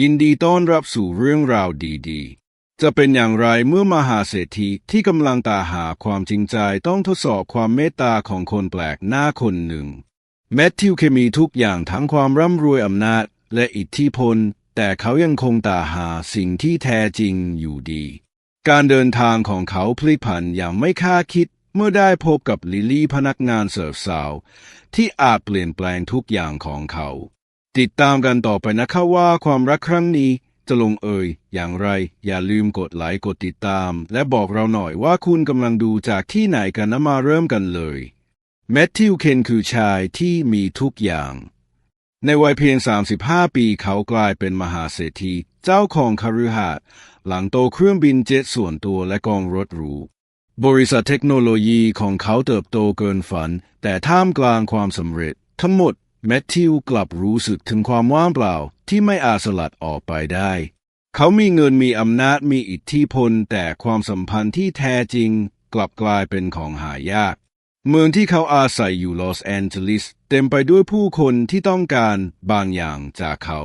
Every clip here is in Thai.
ยินดีต้อนรับสู่เรื่องราวดีๆ จะเป็นอย่างไรเมื่อมหาเศรษฐีที่กำลังตาหาความจริงใจต้องทดสอบความเมตตาของคนแปลกหน้าคนหนึ่ง แมทธิวเคมีทุกอย่างทั้งความร่ำรวยอำนาจและอิทธิพล แต่เขายังคงตาหาสิ่งที่แท้จริงอยู่ดี การเดินทางของเขาพลิกผันอย่างไม่คาดคิดเมื่อได้พบกับลิลลี่พนักงานเสิร์ฟสาว ที่อาจเปลี่ยนแปลงทุกอย่างของเขา ติดตามกันต่อไปนะคะว่าความรักครั้งนี้จะลงเอยอย่างไร อย่าลืมกดไลค์กดติดตาม และบอกเราหน่อยว่าคุณกำลังดูจากที่ไหนกันนะมาเริ่มกันเลยแมทธิวเคนคือชายที่มีทุกอย่าง ในวัยเพียง 35 ปีเขากลายเป็นมหาเศรษฐีเจ้าของคฤหาสน์หลังโตเครื่องบินเจ็ตส่วนตัวและกองรถหรูบริษัทเทคโนโลยีของเขาเติบโตเกินฝัน แต่ท่ามกลางความสำเร็จ ทั้งหมด แมทธิวกลับรู้สึกถึงความว่างเปล่าที่ไม่อาจสลัดออกไปได้ เขามีเงินมีอำนาจมีอิทธิพล แต่ความสัมพันธ์ที่แท้จริง กลับกลายเป็นของหายาก เมืองที่เขาอาศัยอยู่ลอสแอนเจลิสเต็มไปด้วยผู้คนที่ต้องการบางอย่างจากเขา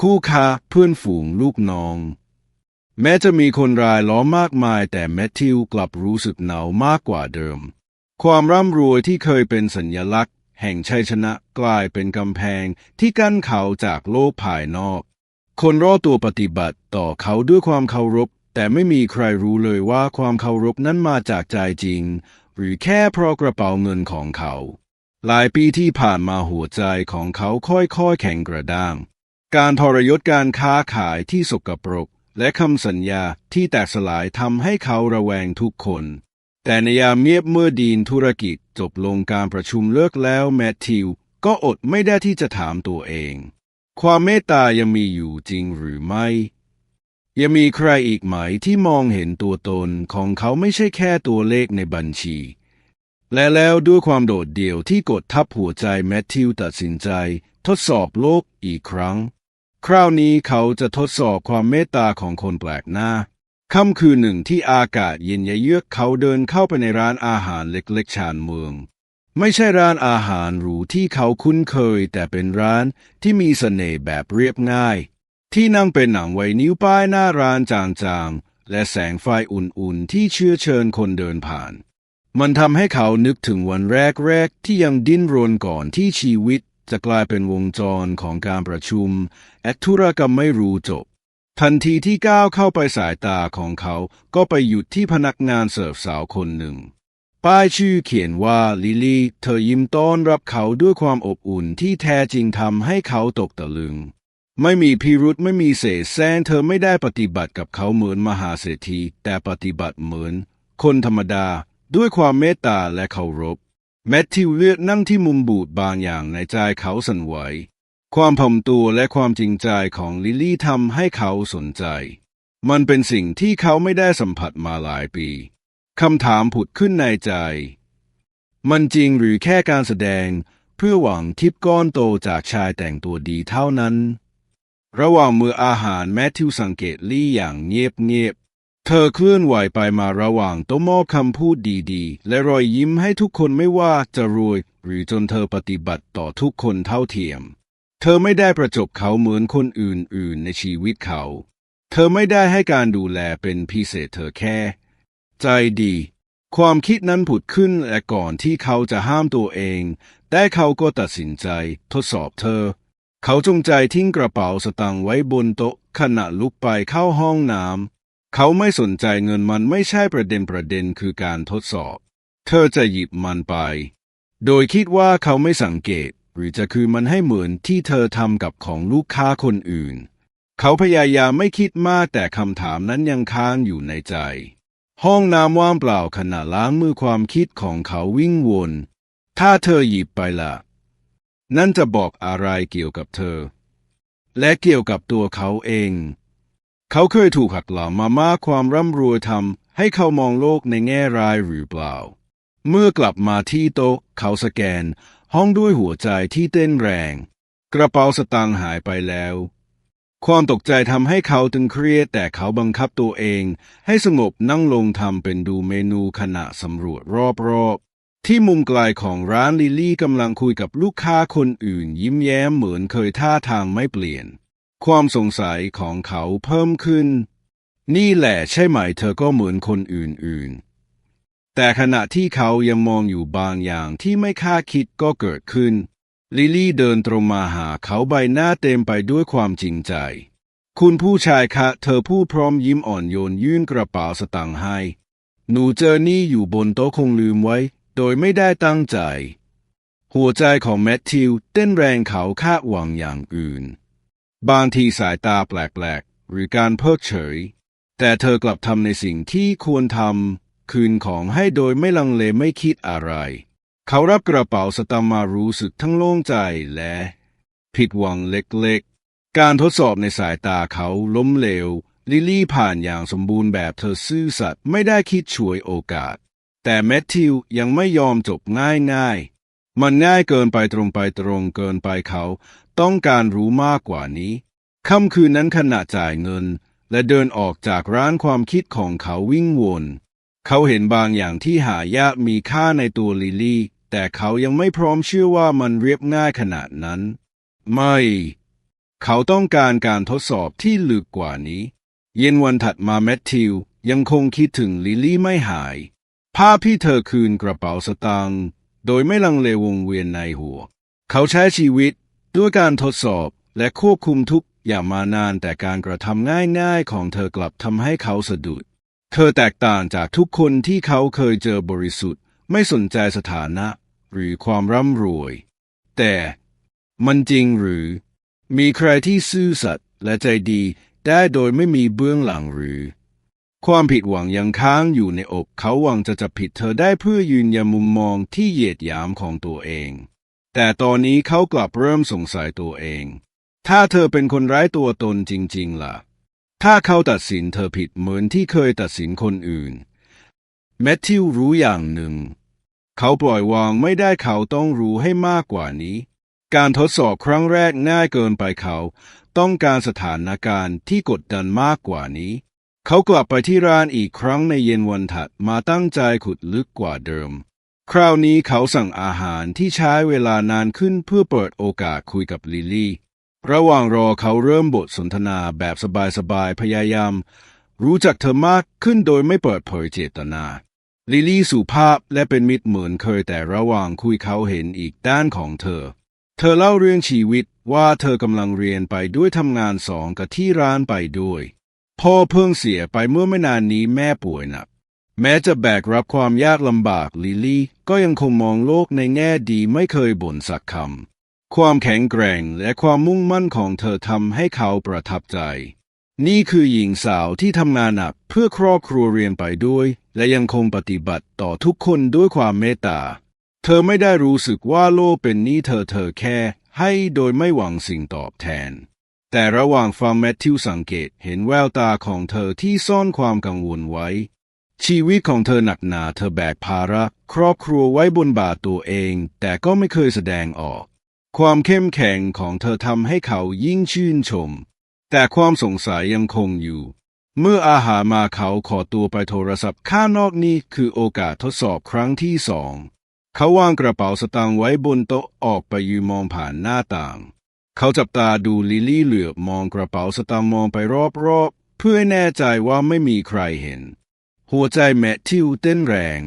คู่ค้าเพื่อนฝูงลูกน้อง แม้จะมีคนรายล้อมมากมาย แต่แมทธิวกลับรู้สึกหนาวมากกว่าเดิม ความร่ำรวยที่เคยเป็นสัญลักษณ แห่งชัยชนะกลายเป็นกำแพงที่กั้นเขาจากโลกภายนอก คนรอตัวปฏิบัติต่อเขาด้วยความเคารพ แต่ไม่มีใครรู้เลยว่าความเคารพนั้นมาจากใจจริง หรือแค่เพราะกระเป๋าเงินของเขา หลายปีที่ผ่านมาหัวใจของเขาค่อยๆแข็งกระด้าง การทรยศการค้าขายที่สกปรก และคำสัญญาที่แตกสลายทำให้เขาระแวงทุกคน แต่ในยามเงียบเมื่อดีนธุรกิจจบลงการประชุมเลิกแล้วแมทธิวก็อดไม่ได้ที่จะถามตัวเอง ความเมตตายังมีอยู่จริงหรือไม่ ยังมีใครอีกไหมที่มองเห็นตัวตนของเขาไม่ใช่แค่ตัวเลขในบัญชี และแล้วด้วยความโดดเดี่ยวที่กดทับหัวใจแมทธิวตัดสินใจ ทดสอบโลกอีกครั้ง คราวนี้เขาจะทดสอบความเมตตาของคนแปลกหน้า ค่ำคืนหนึ่งที่อากาศเย็นเยือกเขาเดินเข้าไปในร้านอาหารเล็กๆ ชานเมือง ไม่ใช่ร้านอาหารหรูที่เขาคุ้นเคย แต่เป็นร้านที่มีเสน่ห์แบบเรียบง่าย ที่นั่งเป็นหนังไวนิ้วป้ายหน้าร้านจางๆ และแสงไฟอุ่นๆ ที่เชื้อเชิญคนเดินผ่าน มันทำให้เขานึกถึงวันแรกๆ ที่ยังดิ้นรนก่อนที่ชีวิตจะกลายเป็นวงจรของการประชุมและธุรกรรมไม่รู้จบ ทันทีที่ก้าวเข้าไปสายตาของเขาก็ไปหยุดที่พนักงานเสิร์ฟสาวคนหนึ่ง ป้ายชื่อเขียนว่าลิลลี่ เธอยิ้มต้อนรับเขาด้วยความอบอุ่นที่แท้จริงทำให้เขาตกตะลึง ไม่มีพิรุธไม่มีเศษแซงเธอไม่ได้ปฏิบัติกับเขาเหมือนมหาเศรษฐีแต่ปฏิบัติเหมือน คนธรรมดาด้วยความเมตตาและเคารพแมทธิวเลือกนั่งที่มุมบูดบางอย่างในใจเขาสั่นไหว ความผ่อมตัวและความจริงใจของลิลลี่ทำให้เขาสนใจ มันเป็นสิ่งที่เขาไม่ได้สัมผัสมาหลายปีคำถามผุดขึ้นในใจ มันจริงหรือแค่การแสดง เพื่อหวังทิปก้อนโตจากชายแต่งตัวดีเท่านั้น ระหว่างมืออาหารแมทธิวสังเกตลี่อย่างเงียบๆเธอเคลื่อนไหวไปมาระหว่างโต้มอบคำพูดดีๆ และรอยยิ้มให้ทุกคนไม่ว่าจะรวย หรือจนเธอปฏิบัติต่อทุกคนเท่าเทียม เธอไม่ได้ประจบเขาเหมือนคนอื่นๆ ในชีวิตเขา เธอไม่ได้ให้การดูแลเป็นพิเศษเธอแค่ ใจดี ความคิดนั้นผุดขึ้นและก่อนที่เขาจะห้ามตัวเอง แต่เขาก็ตัดสินใจทดสอบเธอ เขาจงใจทิ้งกระเป๋าสตางค์ไว้บนโต๊ะขณะลุกไปเข้าห้องน้ำเขาไม่สนใจเงินมันไม่ใช่ประเด็นประเด็นคือการทดสอบ เธอจะหยิบมันไป โดยคิดว่าเขาไม่สังเกต หรือจะคืนมันให้เหมือนที่เธอทำกับของลูกค้าคนอื่น เขาพยายามไม่คิดมากแต่คำถามนั้นยังค้างอยู่ในใจ ห้องน้ำว่างเปล่าขณะล้างมือความคิดของเขาวิ่งวน ถ้าเธอหยิบไปละ่ะ นั่นจะบอกอะไรเกี่ยวกับเธอ และเกี่ยวกับตัวเขาเอง เขาเคยถูกหักหลังมามากความร่ำรวยทำให้เขามองโลกในแง่ร้ายหรือเปล่า เมื่อกลับมาที่โต๊ะเขาสแกน ห้องด้วยหัวใจที่เต้นแรง กระเป๋าสตางค์หายไปแล้ว ความตกใจทำให้เขาตึงเครียดแต่เขาบังคับตัวเอง ให้สงบนั่งลงทำเป็นดูเมนูขณะสำรวจรอบๆ ที่มุมไกลของร้านลิลลี่กำลังคุยกับลูกค้าคนอื่น ยิ้มแย้มเหมือนเคยท่าทางไม่เปลี่ยน ความสงสัยของเขาเพิ่มขึ้น นี่แหละใช่ไหมเธอก็เหมือนคนอื่นๆ แต่ขณะที่เขายังมองอยู่บางอย่างที่ไม่คาดคิดก็เกิดขึ้น ลิลลี่เดินตรงมาหาเขาใบหน้าเต็มไปด้วยความจริงใจ คุณผู้ชายคะ เธอพูดพร้อมยิ้มอ่อนโยนยื่นกระเป๋าสตางค์ให้ หนูเจอนี่อยู่บนโต๊ะคงลืมไว้ โดยไม่ได้ตั้งใจ หัวใจของแมทธิวเต้นแรงเขาคาดหวังอย่างอื่น บางทีสายตาแปลกๆ หรือการเพิกเฉย แต่เธอกลับทำในสิ่งที่ควรทำ คืนของให้โดยไม่ลังเลไม่คิดอะไร เขารับกระเป๋าสตางค์มารู้สึกทั้งโล่งใจและ ผิดหวังเล็กๆ การทดสอบในสายตาเขาล้มเหลว ลิลลี่ผ่านอย่างสมบูรณ์แบบเธอซื่อสัตย์ไม่ได้คิดช่วยโอกาส แต่แมทธิวยังไม่ยอมจบง่ายๆ มันง่ายเกินไปตรงไปตรงเกินไปเขา ต้องการรู้มากกว่านี้ค่ำคืนนั้นขณะจ่ายเงิน และเดินออกจากร้านความคิดของเขาวิ่งวน เขาเห็นบางอย่างที่หายากมีค่าในตัวลิลลี่ แต่เขายังไม่พร้อมเชื่อว่ามันเรียบง่ายขนาดนั้น ไม่ เขาต้องการการทดสอบที่ลึกกว่านี้ เย็นวันถัดมาแมทธิวยังคงคิดถึงลิลลี่ไม่หาย ภาพที่เธอคืนกระเป๋าสตางค์โดยไม่ลังเลวงเวียนในหัว เขาใช้ชีวิตด้วยการทดสอบและควบคุมทุกอย่างมานานแต่การกระทำง่ายๆของเธอกลับทำให้เขาสะดุด เธอแตกต่างจากทุกคนที่เขาเคยเจอบริสุทธิ์ ไม่สนใจสถานะ หรือความร่ำรวย แต่มันจริงหรือ มีใครที่ซื่อสัตย์และใจดีได้โดยไม่มีเบื้องหลังหรือ ความผิดหวังยังค้างอยู่ในอกเขาหวังจะจับผิดเธอได้เพื่อยืนยันมุมมองที่เหยียดหยามของตัวเอง แต่ตอนนี้เขากลับเริ่มสงสัยตัวเอง ถ้าเธอเป็นคนร้ายตัวตนจริง ๆ ล่ะ ถ้าเขาตัดสินเธอผิดเหมือนที่เคยตัดสินคนอื่น แมทธิวรู้อย่างหนึ่ง เขาปล่อยวางไม่ได้เขาต้องรู้ให้มากกว่านี้ การทดสอบครั้งแรกง่ายเกินไปเขา ต้องการสถานการณ์ที่กดดันมากกว่านี้ เขากลับไปที่ร้านอีกครั้งในเย็นวันถัดมาตั้งใจขุดลึกกว่าเดิม คราวนี้เขาสั่งอาหารที่ใช้เวลานานขึ้นเพื่อเปิดโอกาสคุยกับลิลลี่ ระหว่างรอเขาเริ่มบทสนทนาแบบสบายๆพยายาม รู้จักเธอมากขึ้นโดยไม่เปิดเผยเจตนาลิลี่สุภาพและเป็นมิตรเหมือนเคยแต่ระหว่างคุยเขาเห็นอีกด้านของเธอ เธอเล่าเรื่องชีวิตว่าเธอกำลังเรียนไปด้วยทำงานสองกับที่ร้านไปด้วย พ่อเพิ่งเสียไปเมื่อไม่นานนี้แม่ป่วยหนัก แม้จะแบกรับความยากลำบากลิลลี่ ก็ยังคงมองโลกในแง่ดีไม่เคยบ่นสักคำ ความแข็งแกร่งและความมุ่งมั่นของเธอทำให้เขาประทับใจ นี่คือหญิงสาวที่ทำงานหนักเพื่อครอบครัวเรียนไปด้วย และยังคงปฏิบัติต่อทุกคนด้วยความเมตตา เธอไม่ได้รู้สึกว่าโลกเป็นนี้เธอเธอแค่ให้โดยไม่หวังสิ่งตอบแทน แต่ระหว่างฟังแมทธิวสังเกตเห็นแววตาของเธอที่ซ่อนความกังวลไว้ ชีวิตของเธอหนักหนาเธอแบกภาระ ครอบครัวไว้บนบ่าตัวเอง แต่ก็ไม่เคยแสดงออก ความเข้มแข็งของเธอทำให้เขายิ่งชื่นชม แต่ความสงสัยยังคงอยู่ เมื่ออาหารมาเขาขอตัวไปโทรศัพท์ข้างนอกนี่คือโอกาสทดสอบครั้งที่สอง เขาวางกระเป๋าสตางค์ไว้บนโต๊ะออกไปยืนมองผ่านหน้าต่าง เขาจับตาดูลิลี่เหลือบมองกระเป๋าสตางค์มองไปรอบๆ เพื่อแน่ใจว่าไม่มีใครเห็น หัวใจแมทธิวเต้นแรง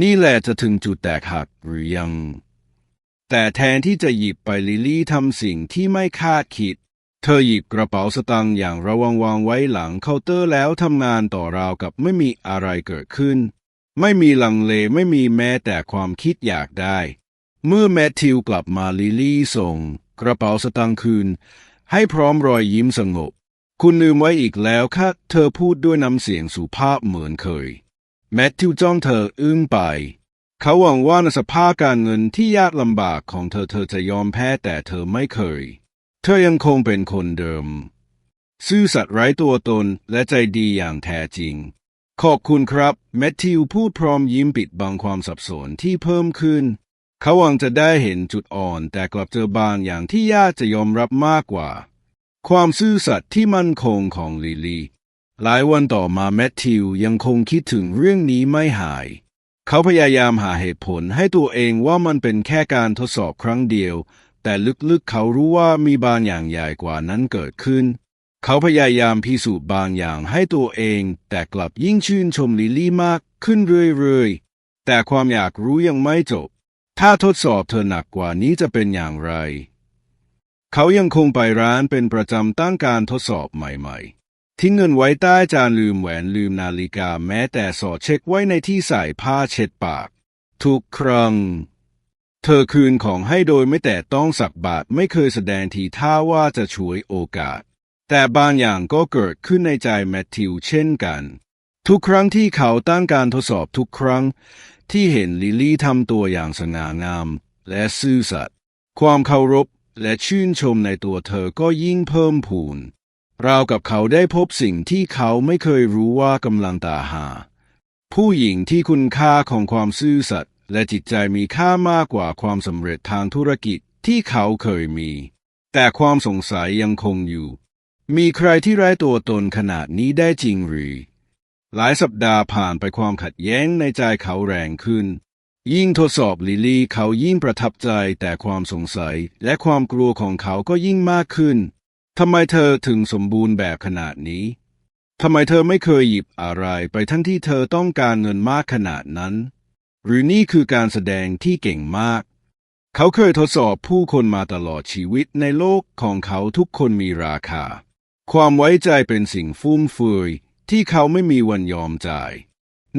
นี่แหละจะถึงจุดแตกหักหรือยัง แต่แทนที่จะหยิบไปลิลี่ทำสิ่งที่ไม่คาดคิด เธอหยิบกระเป๋าสตางค์อย่างระวังวางไว้หลังเคาน์เตอร์แล้วทำงานต่อราวกับไม่มีอะไรเกิดขึ้น ไม่มีลังเลไม่มีแม้แต่ความคิดอยากได้ เมื่อแมทธิวกลับมาลิลลี่ส่ง กระเป๋าสตางค์คืน ให้พร้อมรอยยิ้มสงบ คุณลืมไว้อีกแล้วค่ะเธอพูดด้วยน้ำเสียงสุภาพเหมือนเคย แมทธิวจ้องเธออึ้งไป เขาหวังว่าในสภาพการเงินที่ยากลำบากของเธอเธอจะยอมแพ้แต่เธอไม่เคย เธอยังคงเป็นคนเดิม ซื่อสัตย์ไร้ตัวตนและใจดีอย่างแท้จริง ขอบคุณครับ แมทธิวพูดพร้อมยิ้มปิดบังความสับสนที่เพิ่มขึ้น เขาหวังจะได้เห็นจุดอ่อนแต่กลับเจอบางอย่างที่ยากจะยอมรับมากกว่า ความซื่อสัตย์ที่มั่นคงของลิลลี่หลายวันต่อมาแมทธิวยังคงคิดถึงเรื่องนี้ไม่หาย เขาพยายามหาเหตุผลให้ตัวเองว่ามันเป็นแค่การทดสอบครั้งเดียว แต่ลึกๆเขารู้ว่ามีบางอย่างใหญ่กว่านั้นเกิดขึ้น เขาพยายามพิสูจน์บางอย่างให้ตัวเอง แต่กลับยิ่งชื่นชมลิลลี่มากขึ้นเรื่อยๆ แต่ความอยากรู้ยังไม่จบ ถ้าทดสอบเธอหนักกว่านี้จะเป็นอย่างไร เขายังคงไปร้านเป็นประจำตั้งการทดสอบใหม่ๆ ทิ้งเงินไว้ใต้จานลืมแหวนลืมนาฬิกาแม้แต่สอดเช็คไว้ในที่ใส่ผ้าเช็ดปาก ทุกครั้ง เธอคืนของให้โดยไม่แต่ต้องสักบาทไม่เคยแสดงทีท่าว่าจะช่วยโอกาส แต่บางอย่างก็เกิดขึ้นในใจแมทธิวเช่นกัน ทุกครั้งที่เขาตั้งการทดสอบทุกครั้ง ที่เห็นลิลลี่ทำตัวอย่างสง่างาม และซื่อสัตย์ความเคารพและชื่นชมในตัวเธอก็ยิ่งเพิ่มพูน ราวกับเขาได้พบสิ่งที่เขาไม่เคยรู้ว่ากำลังตาหา ผู้หญิงที่คุณค่าของความซื่อสัตย์และจิตใจมีค่ามากกว่าความสำเร็จทางธุรกิจที่เขาเคยมี แต่ความสงสัยยังคงอยู่ มีใครที่ไร้ตัวตนขนาดนี้ได้จริงหรือ หลายสัปดาห์ผ่านไปความขัดแย้งในใจเขาแรงขึ้น ยิ่งทดสอบลิลลี่เขายิ่งประทับใจแต่ความสงสัยและความกลัวของเขาก็ยิ่งมากขึ้น ทำไมเธอถึงสมบูรณ์แบบขนาดนี้ ทำไมเธอไม่เคยหยิบอะไรไปทั้งที่เธอต้องการเงินมากขนาดนั้น หรือนี่คือการแสดงที่เก่งมาก เขาเคยทดสอบผู้คนมาตลอดชีวิตในโลกของเขาทุกคนมีราคา ความไว้ใจเป็นสิ่งฟุ่มเฟือยที่เขาไม่มีวันยอมจ่าย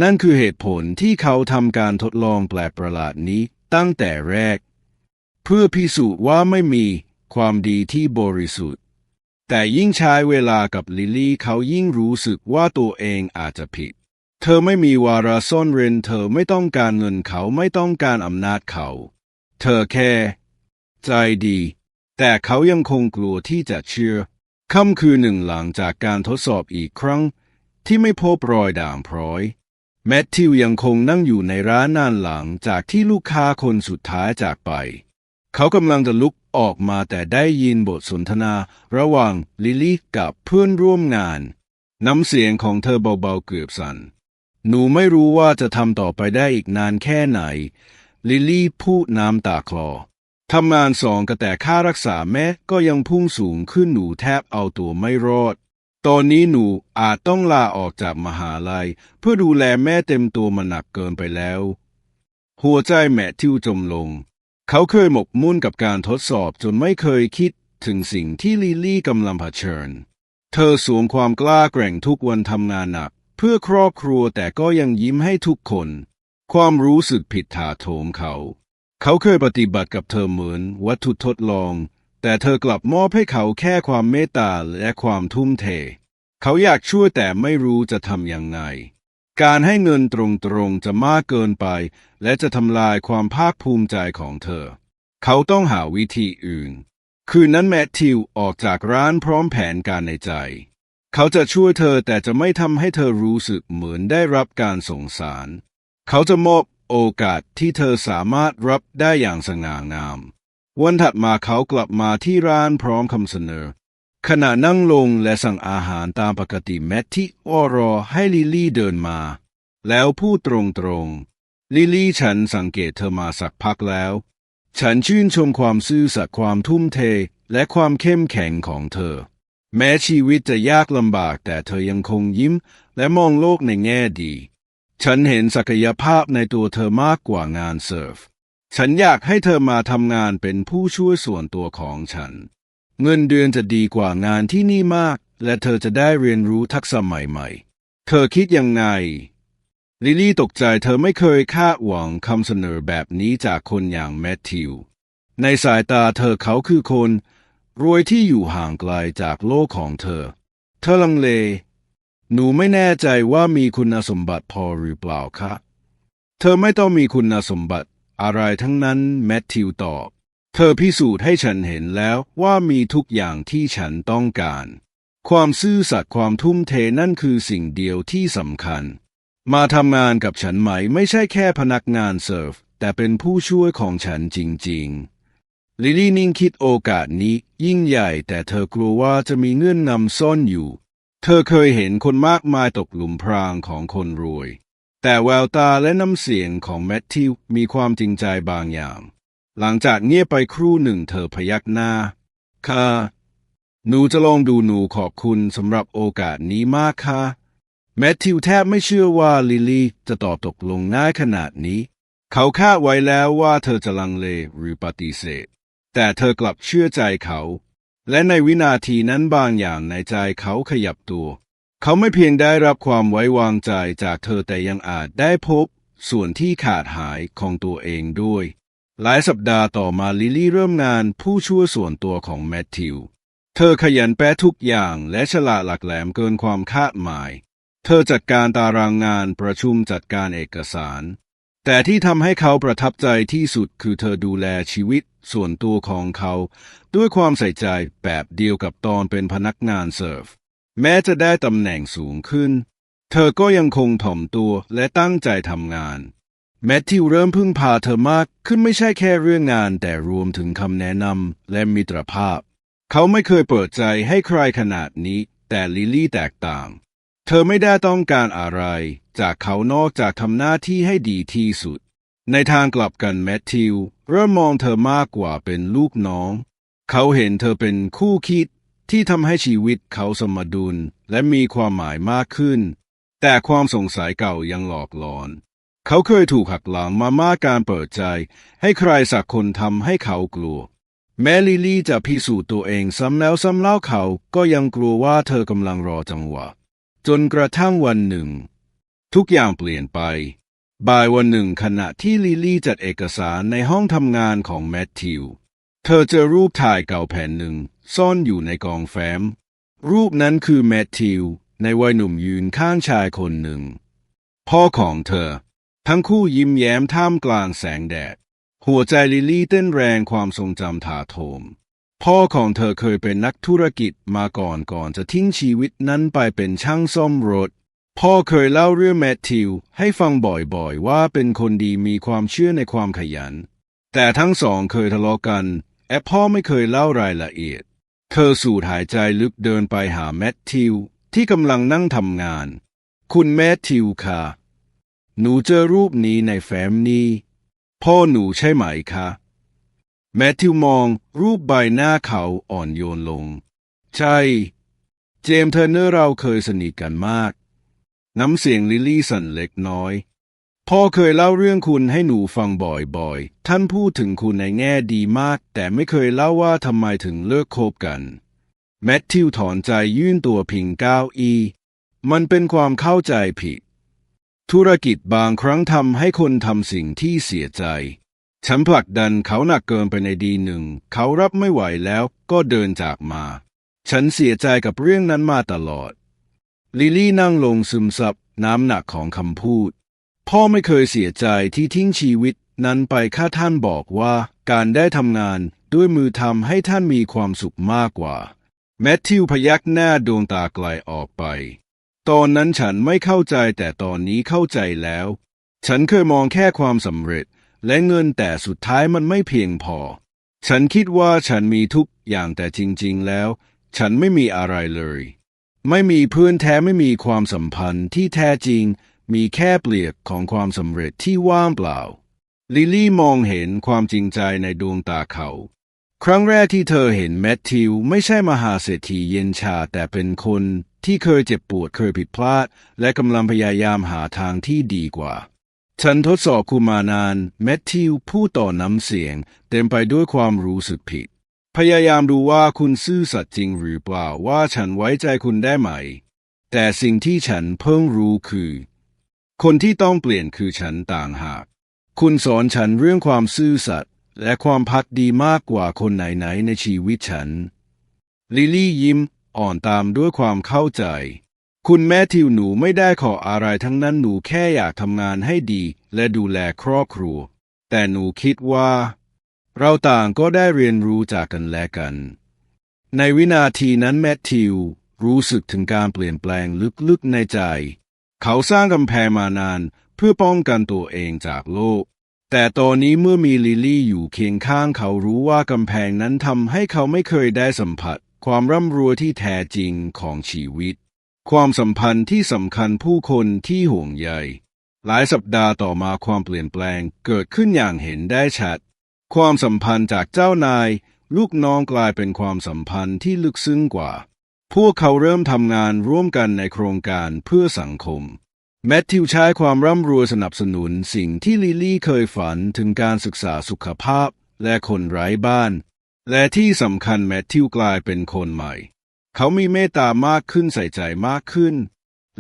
นั่นคือเหตุผลที่เขาทำการทดลองแปลกประหลาดนี้ตั้งแต่แรก เพื่อพิสูจน์ว่าไม่มีความดีที่บริสุทธิ์ แต่ยิ่งใช้เวลากับลิลลี่เขายิ่งรู้สึกว่าตัวเองอาจจะผิด เธอไม่มีวาระซ่อนเร้นเธอไม่ต้องการเงินเขาไม่ต้องการอำนาจเขา เธอแค่ ใจดี แต่เขายังคงกลัวที่จะเชื่อค่ำคืนหนึ่งหลังจากการทดสอบอีกครั้ง ที่ไม่พบรอยด่างพร้อย แมทธิวยังคงนั่งอยู่ในร้านนานหลังจากที่ลูกค้าคนสุดท้ายจากไป เขากำลังจะลุก ออกมาแต่ได้ยินบทสนทนาระหว่างลิลลี่กับเพื่อนร่วมงาน น้ำเสียงของเธอเบาๆเกือบสัน่น หนูไม่รู้ว่าจะทำต่อไปได้อีกนานแค่ไหน ลิลลี่พูดน้ำตาคลอทำงานสองกระแต่ค่ารักษาแม่ก็ยังพุ่งสูงขึ้นหนูแทบเอาตัวไม่รอด ตอนนี้หนูอาจต้องลาออกจากมหาลัย เพื่อดูแลแม่เต็มตัวมันหนักเกินไปแล้ว หัวใจแม่ทิวจมลง เขาเคยหมกมุ่นกับการทดสอบจนไม่เคยคิดถึงสิ่งที่ลิลลี่กำลังเผชิญ เธอสวมความกล้าแกร่งทุกวันทำงานหนัก เพื่อครอบครัวแต่ก็ยังยิ้มให้ทุกคน ความรู้สึกผิดถาโถมเขา เขาเคยปฏิบัติกับเธอเหมือนวัตถุทดลอง แต่เธอกลับมอบให้เขาแค่ความเมตตาและความทุ่มเท เขาอยากช่วยแต่ไม่รู้จะทำอยังไง การให้เงินตรงๆจะมากเกินไป และจะทำลายความภาคภูมิใจของเธอ เขาต้องหาวิธีอื่น คืนนั้นแมทธิวออกจากร้านพร้อมแผนการในใจ เขาจะช่วยเธอแต่จะไม่ทำให้เธอรู้สึกเหมือนได้รับการสงสาร เขาจะมอบโอกาสที่เธอสามารถรับได้อย่างสง่างาม วันถัดมาเขากลับมาที่ร้านพร้อมคำเสนอ ขณะนั่งลงและสั่งอาหารตามปกติแมทที่ออรอให้ลิลี่เดินมา แล้วพูดตรงๆ ลิลี่ฉันสังเกตเธอมาสักพักแล้ว ฉันชื่นชมความซื่อสัตย์ความทุ่มเทและความเข้มแข็งของเธอ แม้ชีวิตจะยากลำบากแต่เธอยังคงยิ้ม และมองโลกในแง่ดี ฉันเห็นศักยภาพในตัวเธอมากกว่างานเซิร์ฟ ฉันอยากให้เธอมาทำงานเป็นผู้ช่วยส่วนตัวของฉัน เงินเดือนจะดีกว่างานที่นี่มาก และเธอจะได้เรียนรู้ทักษะใหม่ๆ เธอคิดยังไง ลิลลี่ตกใจเธอไม่เคยคาดหวังคำเสนอแบบนี้จากคนอย่างแมทธิว ในสายตาเธอเขาคือคน รวยที่อยู่ห่างไกลจากโลกของเธอ เธอลังเล หนูไม่แน่ใจว่ามีคุณสมบัติพอหรือเปล่าคะ เธอไม่ต้องมีคุณสมบัติอะไรทั้งนั้นแมทธิวตอบ เธอพิสูจน์ให้ฉันเห็นแล้วว่ามีทุกอย่างที่ฉันต้องการ ความซื่อสัตย์ความทุ่มเทนั่นคือสิ่งเดียวที่สำคัญ มาทำงานกับฉันไหมไม่ใช่แค่พนักงานเสิร์ฟ แต่เป็นผู้ช่วยของฉันจริง ๆ ลิลลี่นิ่งคิดโอกาสนี้ยิ่งใหญ่แต่เธอกลัวว่าจะมีเงื่อนนำซ่อนอยู่ เธอเคยเห็นคนมากมายตกหลุมพรางของคนรวย แต่แววตาและน้ำเสียงของแมทธิวมีความจริงใจบางอย่าง หลังจากเงียบไปครู่หนึ่งเธอพยักหน้า ค่ะ หนูจะลองดูหนูขอบคุณสำหรับโอกาสนี้มากค่ะ แมทธิวแทบไม่เชื่อว่าลิลลี่จะตอบตกลงง่ายขนาดนี้ เขาคาดไว้แล้วว่าเธอจะลังเลหรือปฏิเสธ แต่เธอกลับเชื่อใจเขา และในวินาทีนั้นบางอย่างในใจเขาขยับตัว เขาไม่เพียงได้รับความไว้วางใจจากเธอแต่ยังอาจได้พบ ส่วนที่ขาดหายของตัวเองด้วย หลายสัปดาห์ต่อมาลิลี่เริ่มงานผู้ช่วยส่วนตัวของแมทธิว เธอขยันแปะทุกอย่างและฉลาดหลักแหลมเกินความคาดหมาย เธอจัดการตารางงานประชุมจัดการเอกสาร แต่ที่ทำให้เขาประทับใจที่สุดคือเธอดูแลชีวิตส่วนตัวของเขา ด้วยความใส่ใจแบบเดียวกับตอนเป็นพนักงานเสิร์ฟ แม้จะได้ตำแหน่งสูงขึ้น เธอก็ยังคงถ่อมตัวและตั้งใจทำงาน แมทธิวเริ่มพึ่งพาเธอมากขึ้นไม่ใช่แค่เรื่องงาน แต่รวมถึงคำแนะนำและมิตรภาพ เขาไม่เคยเปิดใจให้ใครขนาดนี้ แต่ลิลลี่แตกต่าง เธอไม่ได้ต้องการอะไร จากเขานอกจากทำหน้าที่ให้ดีที่สุด ในทางกลับกันแมทธิวเริ่มมองเธอมากกว่าเป็นลูกน้อง เขาเห็นเธอเป็นคู่คิดที่ทำให้ชีวิตเขาสมดุลและมีความหมายมากขึ้น แต่ความสงสัยเก่ายังหลอกหลอน เขาเคยถูกหักหลังมามากการเปิดใจ ให้ใครสักคนทำให้เขากลัว แม้ลิลี่จะพิสูจน์ตัวเองซ้ำแล้วซ้ำเล่าเขาก็ยังกลัวว่าเธอกำลังรอจังหวะ จนกระทั่งวันหนึ่ง ทุกอย่างเปลี่ยนไป บ่ายวันหนึ่งขณะที่ลิลี่จัดเอกสารในห้องทำงานของแมทธิว เธอเจอรูปถ่ายเก่าแผ่นหนึ่ง ซ่อนอยู่ในกองแฟ้ม รูปนั้นคือแมทธิวในวัยหนุ่มยืนข้างชายคนหนึ่ง พ่อของเธอ ทั้งคู่ยิ้มแย้มท่ามกลางแสงแดด หัวใจลิลี่เต้นแรงความทรงจำถาโถม พ่อของเธอเคยเป็นนักธุรกิจมาก่อนก่อนจะทิ้งชีวิตนั้นไปเป็นช่างซ่อมรถ พ่อเคยเล่าเรื่องแมทธิวให้ฟังบ่อยๆ ว่าเป็นคนดีมีความเชื่อในความขยัน แต่ทั้งสองเคยทะเลาะกันแอบพ่อไม่เคยเล่ารายละเอียด เธอสูดหายใจลึกเดินไปหาแมทธิวที่กำลังนั่งทำงาน คุณแมทธิวค่ะ หนูเจอรูปนี้ในแฟ้มนี้ พ่อหนูใช่ไหมคะ แมทธิวมองรูปใบหน้าเขาอ่อนโยนลง ใช่ เจมส์เทอร์เนอร์เราเคยสนิทกันมาก น้ำเสียงลิลลี่สั่นเล็กน้อย พ่อเคยเล่าเรื่องคุณให้หนูฟังบ่อยๆ ท่านพูดถึงคุณในแง่ดีมาก แต่ไม่เคยเล่าว่าทำไมถึงเลิกคบกันแมทธิวถอนใจยื่นตัวพิงก้าวอีมันเป็นความเข้าใจผิด ธุรกิจบางครั้งทำให้คนทำสิ่งที่เสียใจ ฉันผลักดันเขาหนักเกินไปในดีหนึ่ง เขารับไม่ไหวแล้วก็เดินจากมา ฉันเสียใจกับเรื่องนั้นมาตลอด ลิลี่นั่งลงซึมซับน้ำหนักของคำพูด พ่อไม่เคยเสียใจที่ทิ้งชีวิตนั้นไปข้าท่านบอกว่า การได้ทำงานด้วยมือทำให้ท่านมีความสุขมากกว่า แมทธิวพยักหน้าดวงตาไกลออกไป ตอนนั้นฉันไม่เข้าใจแต่ตอนนี้เข้าใจแล้ว ฉันเคยมองแค่ความสำเร็จ และเงินแต่สุดท้ายมันไม่เพียงพอ ฉันคิดว่าฉันมีทุกอย่างแต่จริง ๆ แล้ว ฉันไม่มีอะไรเลย ไม่มีเพื่อนแท้ไม่มีความสัมพันธ์ที่แท้จริง มีแค่เปลือกของความสำเร็จที่ว่างเปล่า ลิลี่มองเห็นความจริงใจในดวงตาเขา ครั้งแรกที่เธอเห็นแมทธิวไม่ใช่มหาเศรษฐีเย็นชาแต่เป็นคนที่เคยเจ็บปวดเคยผิดพลาด และกำลังพยายามหาทางที่ดีกว่า ฉันทดสอบคุณมานานแมทธิวพูดต่อน้ำเสียง เต็มไปด้วยความรู้สึกผิด พยายามดูว่าคุณซื่อสัตย์จริงหรือเปล่าว่าฉันไว้ใจคุณได้ไหม แต่สิ่งที่ฉันเพิ่งรู้คือ คนที่ต้องเปลี่ยนคือฉันต่างหาก คุณสอนฉันเรื่องความซื่อสัตย์ และความพักดีมากกว่าคนไหนๆในชีวิตฉัน ลิลลี่ยิ้มอ่อนตามด้วยความเข้าใจ คุณแม่ทิวหนูไม่ได้ขออะไรทั้งนั้นหนูแค่อยากทำงานให้ดีและดูแลครอบครัว แต่หนูคิดว่า เราต่างก็ได้เรียนรู้จากกันและกัน ในวินาทีนั้นแมทธิวรู้สึกถึงการเปลี่ยนแปลงลึกๆในใจ เขาสร้างกำแพงมานานเพื่อป้องกันตัวเองจากโลก แต่ตอนนี้เมื่อมีลิลี่อยู่เคียงข้างเขารู้ว่ากำแพงนั้นทำให้เขาไม่เคยได้สัมผัส ความร่ำรวยที่แท้จริงของชีวิต ความสัมพันธ์ที่สำคัญผู้คนที่ห่วงใย หลายสัปดาห์ต่อมาความเปลี่ยนแปลงเกิดขึ้นอย่างเห็นได้ชัด ความสัมพันธ์จากเจ้านาย ลูกน้องกลายเป็นความสัมพันธ์ที่ลึกซึ้งกว่า พวกเขาเริ่มทำงานร่วมกันในโครงการเพื่อสังคม แมทธิวใช้ความร่ำรวยสนับสนุนสิ่งที่ลิลลี่เคยฝันถึงการศึกษาสุขภาพและคนไร้บ้าน และที่สำคัญแมทธิวกลายเป็นคนใหม่ เขามีเมตตามากขึ้นใส่ใจมากขึ้น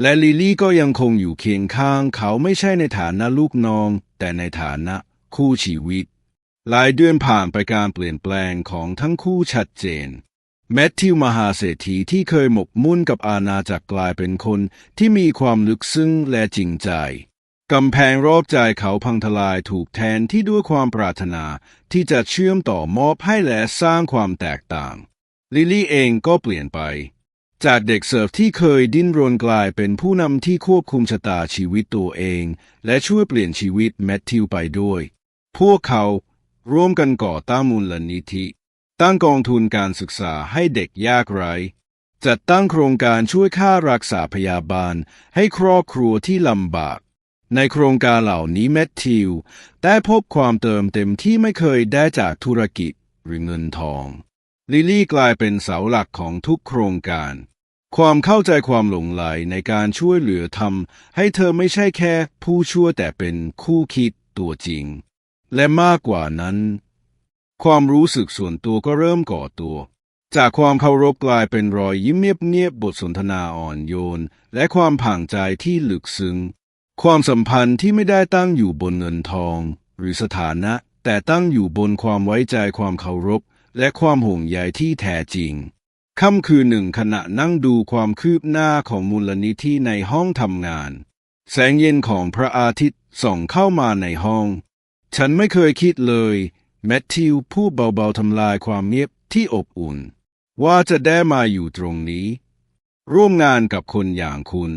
และลิลลี่ก็ยังคงอยู่เคียงข้าง เขาไม่ใช่ในฐานะลูกน้อง แต่ในฐานะคู่ชีวิต หลายเดือนผ่านไปการเปลี่ยนแปลงของทั้งคู่ชัดเจน แมทธิวมหาเศรษฐีที่เคยหมกมุ่นกับอาณาจักรกลายเป็นคนที่มีความลึกซึ้งและจริงใจกำแพงรอบใจเขาพังทลายถูกแทนที่ด้วยความปรารถนาที่จะเชื่อมต่อมอบให้และสร้างความแตกต่าง ลิลี่เองก็เปลี่ยนไป จากเด็กเสิร์ฟที่เคยดิ้นรนกลายเป็นผู้นำที่ควบคุมชะตาชีวิตตัวเอง และช่วยเปลี่ยนชีวิตแมทธิวไปด้วย พวกเขาร่วมกันก่อตั้งมูลนิธิ ตั้งกองทุนการศึกษาให้เด็กยากไร้จัดตั้งโครงการช่วยค่ารักษาพยาบาลให้ครอบครัวที่ลำบาก ในโครงการเหล่านี้แมทธิวได้พบความเติมเต็มที่ไม่เคยได้จากธุรกิจหรือเงินทอง ลิลลี่กลายเป็นเสาหลักของทุกโครงการ ความเข้าใจความหลงไหลในการช่วยเหลือทำให้เธอไม่ใช่แค่ผู้ช่วยแต่เป็นคู่คิดตัวจริง และมากกว่านั้น ความรู้สึกส่วนตัวก็เริ่มก่อตัว จากความเคารพกลายเป็นรอยยิ้มเงียบๆบทสนทนาอ่อนโยน และความผ่างใจที่ลึกซึ้ง ความสัมพันธ์ที่ไม่ได้ตั้งอยู่บนเงินทอง หรือสถานะ แต่ตั้งอยู่บนความไว้ใจความเคารพ และความห่วงใยที่แท้จริงค่ำคืนหนึ่งขณะนั่งดูความคืบหน้าของมูลนิธิในห้องทำงาน แสงเย็นของพระอาทิตย์ส่องเข้ามาในห้อง ฉันไม่เคยคิดเลย แมทธิวพูดเบาๆทำลายความเงียบที่อบอุ่น ว่าจะได้มาอยู่ตรงนี้ ร่วมงานกับคนอย่างคุณ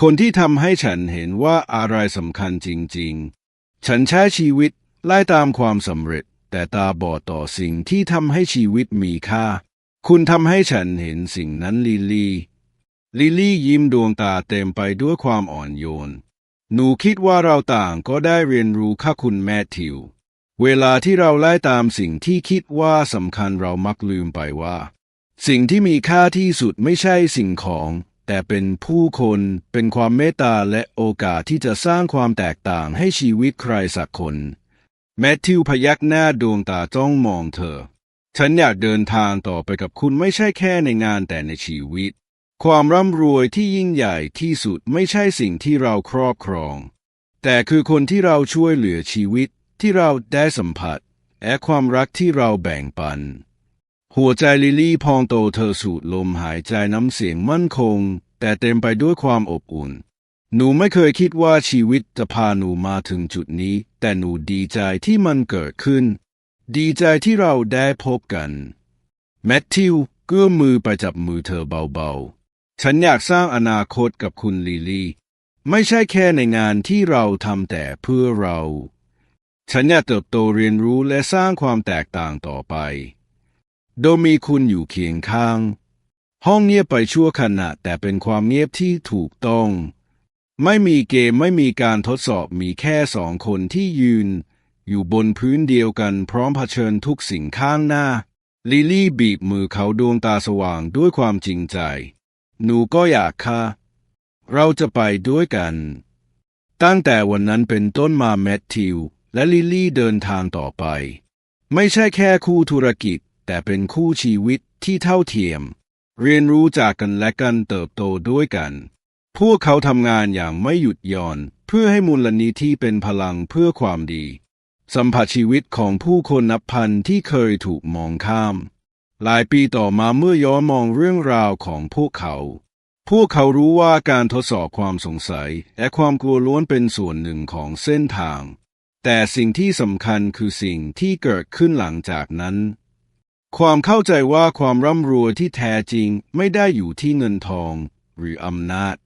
คนที่ทำให้ฉันเห็นว่าอะไรสำคัญจริงๆ ฉันใช้ชีวิตไล่ตามความสำเร็จ แต่ตาบอดต่อสิ่งที่ทำให้ชีวิตมีค่า คุณทำให้ฉันเห็นสิ่งนั้นลิลลี่ลิลลี่ยิ้มดวงตาเต็มไปด้วยความอ่อนโยน หนูคิดว่าเราต่างก็ได้เรียนรู้ค่าคุณแมทธิว เวลาที่เราไล่ตามสิ่งที่คิดว่าสำคัญเรามักลืมไปว่า สิ่งที่มีค่าที่สุดไม่ใช่สิ่งของ แต่เป็นผู้คนเป็นความเมตตาและโอกาสที่จะสร้างความแตกต่างให้ชีวิตใครสักคน แมทธิวพยักหน้าดวงตาจ้องมองเธอ ฉันอยากเดินทางต่อไปกับคุณไม่ใช่แค่ในงานแต่ในชีวิต ความร่ำรวยที่ยิ่งใหญ่ที่สุดไม่ใช่สิ่งที่เราครอบครอง แต่คือคนที่เราช่วยเหลือชีวิต ที่เราได้สัมผัสและความรักที่เราแบ่งปัน หัวใจลิลลี่พองโตเธอสูดลมหายใจน้ำเสียงมั่นคง แต่เต็มไปด้วยความอบอุ่น หนูไม่เคยคิดว่าชีวิตจะพาหนูมาถึงจุดนี้ แต่หนูดีใจที่มันเกิดขึ้น ดีใจที่เราได้พบกันแมทธิวเกื้อมมือไปจับมือเธอเบาๆ ฉันอยากสร้างอนาคตกับคุณลิลลี่ ไม่ใช่แค่ในงานที่เราทำแต่เพื่อเรา ฉันอยากเติบโตเรียนรู้และสร้างความแตกต่างต่อไป โดยมีคุณอยู่เคียงข้าง ห้องเงียบไปชั่วขณะแต่เป็นความเงียบที่ถูกต้อง ไม่มีเกมไม่มีการทดสอบมีแค่สองคนที่ยืน อยู่บนพื้นเดียวกันพร้อมเผชิญทุกสิ่งข้างหน้า ลิลลี่บีบมือเขาดวงตาสว่างด้วยความจริงใจ หนูก็อยากค่ะ เราจะไปด้วยกัน ตั้งแต่วันนั้นเป็นต้นมาแมทธิว และลิลลี่เดินทางต่อไป ไม่ใช่แค่คู่ธุรกิจ แต่เป็นคู่ชีวิตที่เท่าเทียม เรียนรู้จากกันและกันเติบโตด้วยกัน พวกเขาทำงานอย่างไม่หยุดหย่อน เพื่อให้มูลนิธิเป็นพลังเพื่อความดี สัมผัสชีวิตของผู้คนนับพันที่เคยถูกมองข้าม หลายปีต่อมาเมื่อย้อนมองเรื่องราวของพวกเขาพวกเขารู้ว่าการทดสอบความสงสัย และความกลัวล้วนเป็นส่วนหนึ่งของเส้นทาง แต่สิ่งที่สำคัญคือสิ่งที่เกิดขึ้นหลังจากนั้น ความเข้าใจว่าความร่ำรวยที่แท้จริงไม่ได้อยู่ที่เงินทอง หรืออำนาจ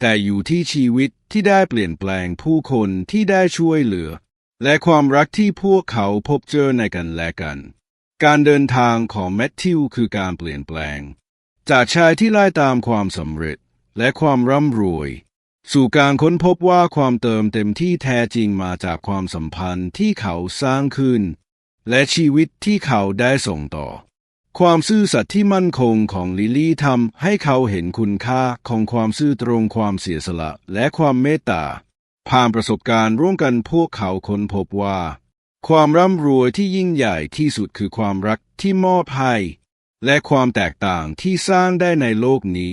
แต่อยู่ที่ชีวิตที่ได้เปลี่ยนแปลงผู้คนที่ได้ช่วยเหลือ และความรักที่พวกเขาพบเจอในกันและกัน การเดินทางของแมทธิวคือการเปลี่ยนแปลง จากชายที่ไล่ตามความสำเร็จและความร่ำรวย สู่การค้นพบว่าความเติมเต็มที่แท้จริงมาจากความสัมพันธ์ที่เขาสร้างขึ้น และชีวิตที่เขาได้ส่งต่อ ความซื่อสัตย์ที่มั่นคงของลิลลี่ทำให้เขาเห็นคุณค่าของความซื่อตรงความเสียสละและความเมตตา ผ่านประสบการณ์ร่วมกันพวกเขาค้นพบว่า ความร่ำรวยที่ยิ่งใหญ่ที่สุดคือความรักที่มอบให้และความแตกต่างที่สร้างได้ในโลกนี้